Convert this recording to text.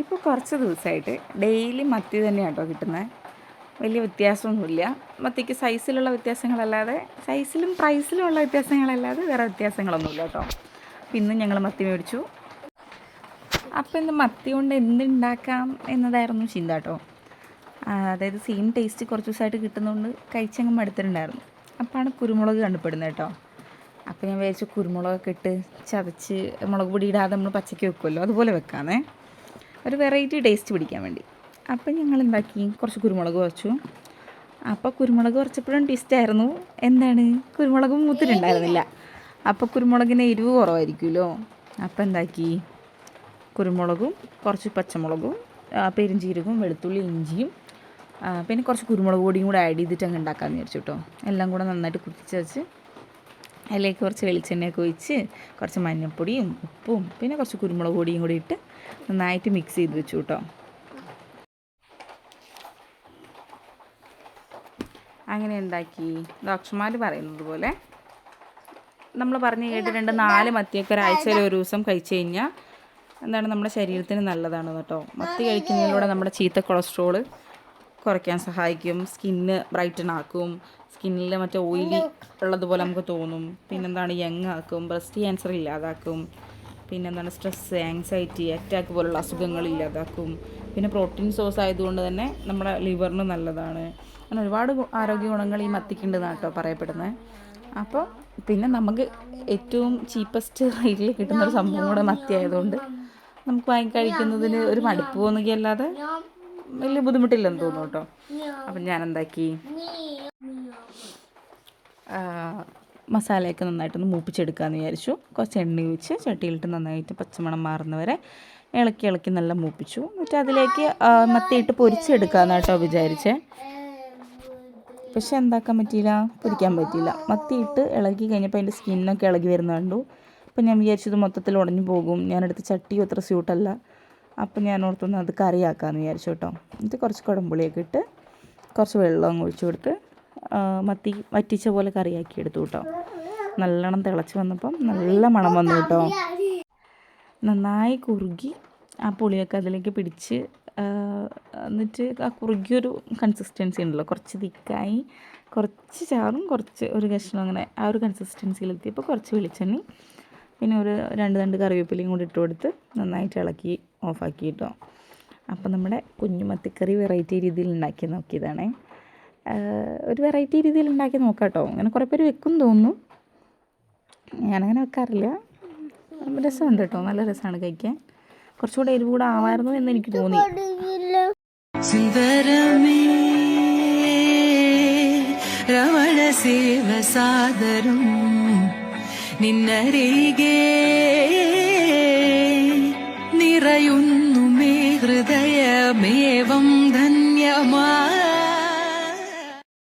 ഇപ്പോൾ കുറച്ച് ദിവസമായിട്ട് ഡെയിലി മത്തി തന്നെയാണ് കേട്ടോ കിട്ടുന്നത് വലിയ വ്യത്യാസമൊന്നുമില്ല. മത്തിക്ക് സൈസിലുള്ള വ്യത്യാസങ്ങളല്ലാതെ സൈസിലും പ്രൈസിലും ഉള്ള വ്യത്യാസങ്ങളല്ലാതെ വേറെ വ്യത്യാസങ്ങളൊന്നുമില്ല കേട്ടോ. പിന്നെ ഞങ്ങൾ മത്തി മേടിച്ചു. അപ്പോൾ ഇന്ന് മത്തി കൊണ്ട് എന്തുണ്ടാക്കാം എന്നതായിരുന്നു ചിന്ത കേട്ടോ. അതായത് സെയിം ടേസ്റ്റ് കുറച്ച് ദിവസമായിട്ട് കിട്ടുന്നതുകൊണ്ട് കഴിച്ചങ്ങ് മടുത്തിട്ടുണ്ടായിരുന്നു. അപ്പോഴാണ് കുരുമുളക് കണ്ടുപെടുന്നത് കേട്ടോ. അപ്പോൾ ഞാൻ വിചാരിച്ചു കുരുമുളകൊക്കെ ഇട്ട് ചതച്ച് മുളക് പൊടി ഇടാതെ നമ്മൾ പച്ചയ്ക്ക് വെക്കുമല്ലോ അതുപോലെ വെക്കാമേ ഒരു വെറൈറ്റി ടേസ്റ്റ് പിടിക്കാൻ വേണ്ടി. അപ്പം ഞങ്ങൾ എന്താക്കി കുറച്ച് കുരുമുളക് കുറച്ചു അപ്പോൾ കുരുമുളക് കുറച്ചപ്പോഴും ട്വിസ്റ്റായിരുന്നു എന്താണ്? കുരുമുളക് മൂത്തിട്ടുണ്ടായിരുന്നില്ല. അപ്പോൾ കുരുമുളകിന് എരിവ് കുറവായിരിക്കുമല്ലോ. അപ്പോൾ എന്താക്കി? കുരുമുളകും കുറച്ച് പച്ചമുളകും പെരുംജീരകവും വെളുത്തുള്ളി ഇഞ്ചിയും പിന്നെ കുറച്ച് കുരുമുളക് പൊടിയും കൂടെ ആഡ് ചെയ്തിട്ട് അങ്ങ് ഉണ്ടാക്കാമെന്ന് വിചാരിച്ചു കേട്ടോ എല്ലാം കൂടെ നന്നായിട്ട് കുത്തിച്ചു വെച്ച് അതിലേക്ക് കുറച്ച് വെളിച്ചെണ്ണയൊക്കെ ഒഴിച്ച് കുറച്ച് മഞ്ഞൾപ്പൊടിയും ഉപ്പും പിന്നെ കുറച്ച് കുരുമുളക് പൊടിയും കൂടി ഇട്ട് നന്നായിട്ട് മിക്സ് ചെയ്ത് വെച്ചു കേട്ടോ. അങ്ങനെ ഉണ്ടാക്കി ഡോക്ടർമാർ പറയുന്നത് പോലെ. നമ്മൾ പറഞ്ഞ് കേട്ടിട്ടുണ്ട് നാല് മത്തിയൊക്കെ ഒരാഴ്ചയിൽ ഒരു ദിവസം കഴിച്ചു കഴിഞ്ഞാൽ എന്താണ് നമ്മുടെ ശരീരത്തിന് നല്ലതാണ് കേട്ടോ. മത്തി കഴിക്കുന്നതിലൂടെ നമ്മുടെ ചീത്ത കൊളസ്ട്രോൾ കുറയ്ക്കാൻ സഹായിക്കും. സ്കിന്ന് ബ്രൈറ്റൺ ആക്കും. സ്കിന്നിൽ മറ്റേ ഓയിലി ഉള്ളതുപോലെ നമുക്ക് തോന്നും. പിന്നെന്താണ് യങ് ആക്കും. ബ്രസ്റ്റ് ക്യാൻസർ ഇല്ലാതാക്കും. പിന്നെന്താണ് സ്ട്രെസ് ആങ്സൈറ്റി അറ്റാക്ക് പോലുള്ള അസുഖങ്ങൾ ഇല്ലാതാക്കും. പിന്നെ പ്രോട്ടീൻ സോസ് ആയതുകൊണ്ട് തന്നെ നമ്മുടെ ലിവറിന് നല്ലതാണ്. അങ്ങനെ ഒരുപാട് ആരോഗ്യ ഗുണങ്ങൾ ഈ മത്തിക്കുണ്ടെന്നാണ് കേട്ടോ പറയപ്പെടുന്നത്. അപ്പോൾ പിന്നെ നമുക്ക് ഏറ്റവും ചീപ്പസ്റ്റ് റേറ്റിൽ കിട്ടുന്ന ഒരു സംഭവം കൂടെ മത്തി ആയതുകൊണ്ട് നമുക്ക് വാങ്ങി കഴിക്കുന്നതിന് ഒരു മടുപ്പ് തോന്നുകയല്ലാതെ വലിയ ബുദ്ധിമുട്ടില്ലെന്ന് തോന്നുന്നു കേട്ടോ. അപ്പം ഞാൻ എന്താക്കി മസാലയൊക്കെ നന്നായിട്ടൊന്ന് മൂപ്പിച്ചെടുക്കാമെന്ന് വിചാരിച്ചു. കുറച്ച് എണ്ണ ഒഴിച്ച് ചട്ടിയിലിട്ട് നന്നായിട്ട് പച്ചമണം മാറുന്നവരെ ഇളക്കി ഇളക്കി നല്ല മൂപ്പിച്ചു. എന്നിട്ട് അതിലേക്ക് മത്തിയിട്ട് പൊരിച്ചെടുക്കാമെന്ന് കേട്ടോ വിചാരിച്ചേ. പക്ഷെ എന്താക്കാൻ പറ്റിയില്ല? പൊരിക്കാൻ പറ്റിയില്ല. മത്തിയിട്ട് ഇളക്കി കഴിഞ്ഞപ്പോൾ അതിന്റെ സ്കിന്നൊക്കെ ഇളകി വരുന്ന കണ്ടു. അപ്പം ഞാൻ വിചാരിച്ചത് മൊത്തത്തിൽ ഉടഞ്ഞു പോകും. ഞാനെടുത്ത് ചട്ടിയും അത്ര സ്യൂട്ടല്ല. അപ്പം ഞാൻ ഓർത്തൊന്ന് അത് കറിയാക്കാമെന്ന് വിചാരിച്ചു കേട്ടോ. എന്നിട്ട് കുറച്ച് കുടംപുളിയൊക്കെ ഇട്ട് കുറച്ച് വെള്ളം ഒഴിച്ചു കൊടുത്ത് മത്തി വറ്റിച്ച പോലെ കറിയാക്കി എടുത്തു കേട്ടോ. നല്ലോണം തിളച്ച് വന്നപ്പം നല്ല മണം വന്നു കേട്ടോ. നന്നായി കുറുകി ആ പുളിയൊക്കെ അതിലേക്ക് പിടിച്ച് എന്നിട്ട് ആ കുറുകിയൊരു കൺസിസ്റ്റൻസി ഉണ്ടല്ലോ. കുറച്ച് തിക്കായി കുറച്ച് ചാറും കുറച്ച് ഒരു കഷ്ണം അങ്ങനെ ആ ഒരു കൺസിസ്റ്റൻസിയിലെത്തിയപ്പോൾ കുറച്ച് വെളിച്ചെണ്ണ പിന്നെ ഒരു രണ്ട് രണ്ട് കറിവേപ്പിലയും കൂടി ഇട്ട് കൊടുത്ത് നന്നായിട്ട് ഇളക്കി ഓഫാക്കി കിട്ടും അപ്പം നമ്മുടെ കുഞ്ഞു മത്തിക്കറി വെറൈറ്റി രീതിയിൽ ഉണ്ടാക്കി നോക്കിയതാണേ. ഒരു വെറൈറ്റി രീതിയിൽ ഉണ്ടാക്കി നോക്കാം കേട്ടോ അങ്ങനെ കുറേ പേര് വെക്കും തോന്നുന്നു. ഞാനങ്ങനെ വെക്കാറില്ല. രസമുണ്ട് കേട്ടോ നല്ല രസമാണ് കഴിക്കാൻ. കുറച്ചുകൂടെ എരിവ് കൂടെ ആവായിരുന്നു എന്ന് എനിക്ക് തോന്നി. രമണ സേവ സാദരം നിന്നരികെ നിറയുന്നു മേ ഹൃദയമേവം ധന്യമാ.